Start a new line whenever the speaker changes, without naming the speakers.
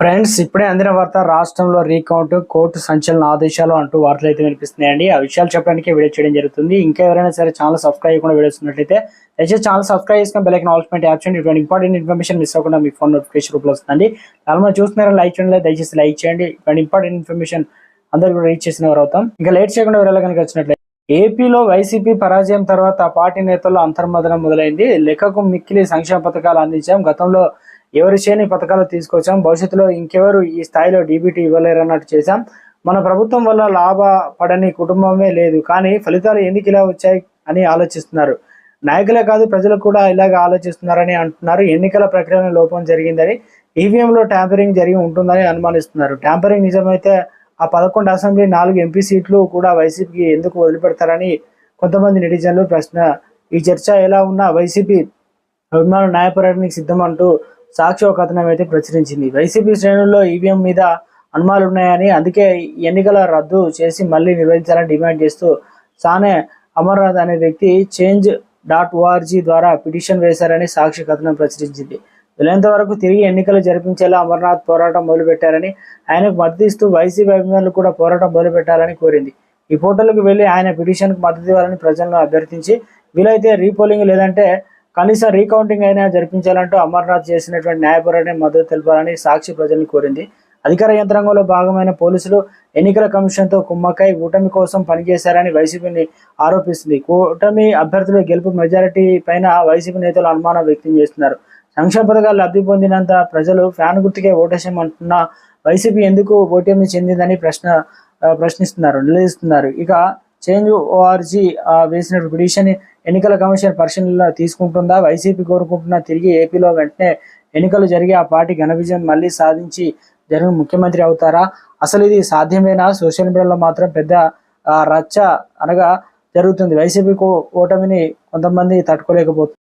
Friends ఇప్పుడే అందిన వార్త రాష్ట్రంలో రీకౌంట్ కోర్టు సంచలన ఆదేశాలు అంటూ వార్తలు అయితే వినిపిస్తున్నాయండి. ఆ విషయాలు చెప్పడానికి వీడియో చేయడం జరుగుతుంది. ఇంకా ఎవరైనా సరే ఛానల్ సబ్స్క్రైబ్ చేయకుండా వీడియోస్ ఉన్నట్లయితే దయచేసి ఛానల్ సబ్స్క్రైబ్ చేసుకుని బెల్ ఐకన్ ఆల్స్మెంట్ యాప్ చేయండి. ఇటువంటి ఇంపార్టెంట్ ఇన్ఫర్మేషన్ మిస్ అవ్వకుండా మీ ఫోన్ నోటిఫికేషన్ రూపంలో వస్తుంది చాలా మంది చూస్తున్నారా లైక్ చేయండి. దయచేసి లైక్ చేయండి. ఇటువంటి ఇంపార్టెంట్ ఇన్ఫర్మేషన్ అందరూ కూడా రీచ్ చేసిన వారు అవుతాం. ఇంకా లేట్ చేయకుండా ఎవరైనా కనుక వచ్చినట్లయితే ఏపీలో వైసీపీ పరాజయం తర్వాత ఆ పార్టీ నేతల్లో అంతర్మదనం మొదలైంది. లెక్కకు మిక్కిలి సంక్షేమ పథకాలు అందించాం. గతంలో ఎవరు చేయని పథకాలు తీసుకొచ్చాం భవిష్యత్తులో ఇంకెవరు ఈ స్థాయిలో డీబీటీ ఇవ్వలేరు అన్నట్టు చేశాం. మన ప్రభుత్వం వల్ల లాభపడని కుటుంబమే లేదు కానీ ఫలితాలు ఎందుకు ఇలా వచ్చాయి అని ఆలోచిస్తున్నారు. నాయకులే కాదు ప్రజలు కూడా ఇలాగ ఆలోచిస్తున్నారని అంటున్నారు. ఎన్నికల ప్రక్రియలో లోపం జరిగిందని ఈవీఎంలో ట్యాంపరింగ్ జరిగి ఉంటుందని అనుమానిస్తున్నారు. ట్యాంపరింగ్ నిజమైతే ఆ పదకొండు అసెంబ్లీ నాలుగు ఎంపీ సీట్లు కూడా వైసీపీకి ఎందుకు వదిలిపెడతారని కొంతమంది నెటిజన్లు ప్రశ్న. ఈ చర్చ ఎలా ఉన్నా వైసీపీ అభిమానులు న్యాయపరానికి సిద్ధం అంటూ సాక్షి ఒక కథనం అయితే ప్రచురించింది. వైసీపీ శ్రేణుల్లో ఈవీఎం మీద అనుమానాలు ఉన్నాయని అందుకే ఈ ఎన్నికల రద్దు చేసి మళ్ళీ నిర్వహించాలని డిమాండ్ చేస్తూ సానే అమర్నాథ్ అనే వ్యక్తి చేంజ్ డాట్ ఓఆర్జీ ద్వారా పిటిషన్ వేశారని సాక్షి కథనం ప్రచురించింది. వీలైనంత వరకు తిరిగి ఎన్నికలు జరిపించేలా అమర్నాథ్ పోరాటం మొదలుపెట్టారని ఆయనకు మద్దతు ఇస్తూ వైసీపీ అభిమానులు కూడా పోరాటం మొదలుపెట్టాలని కోరింది. ఈ పోర్టల్కి వెళ్ళి ఆయన పిటిషన్కు మద్దతు ఇవ్వాలని ప్రజలను అభ్యర్థించి వీలైతే రీపోలింగ్ లేదంటే కనీసం రీకౌంటింగ్ అయినా జరిపించాలంటూ అమర్నాథ్ చేసినటువంటి న్యాయ మద్దతు తెలపాలని సాక్షి ప్రజల్ని కోరింది. అధికార యంత్రాంగంలో భాగమైన పోలీసులు ఎన్నికల కమిషన్తో కుమ్మక్కై కూటమి కోసం పనిచేశారని వైసీపీని ఆరోపిస్తుంది. కూటమి అభ్యర్థుల గెలుపు మెజారిటీ పైన వైసీపీ నేతలు అనుమానం వ్యక్తం చేస్తున్నారు. సంక్షేమ పథకాలు లబ్ధి పొందినంత ప్రజలు ఫ్యాన్ గుర్తుకే ఓటేసామంటున్న వైసీపీ ఎందుకు ఓటమి చెందిందని ప్రశ్న ప్రశ్నిస్తున్నారు నిలదీస్తున్నారు. ఇక చేంజ్ ఓఆర్జీ వేసిన పిటిషన్ ఎన్నికల కమిషన్ పరిశీలనలో తీసుకుంటుందా? వైసీపీ కోరుకుంటున్న తిరిగి ఏపీలో వెంటనే ఎన్నికలు జరిగి ఆ పార్టీ ఘన విజయం మళ్ళీ సాధించి జగన్ ముఖ్యమంత్రి అవుతారా? అసలు ఇది సాధ్యమేనా? సోషల్ మీడియాలో మాత్రం పెద్ద రచ్చ అనగా జరుగుతుంది. వైసీపీ ఓటమిని కొంతమంది తట్టుకోలేకపోతున్నారు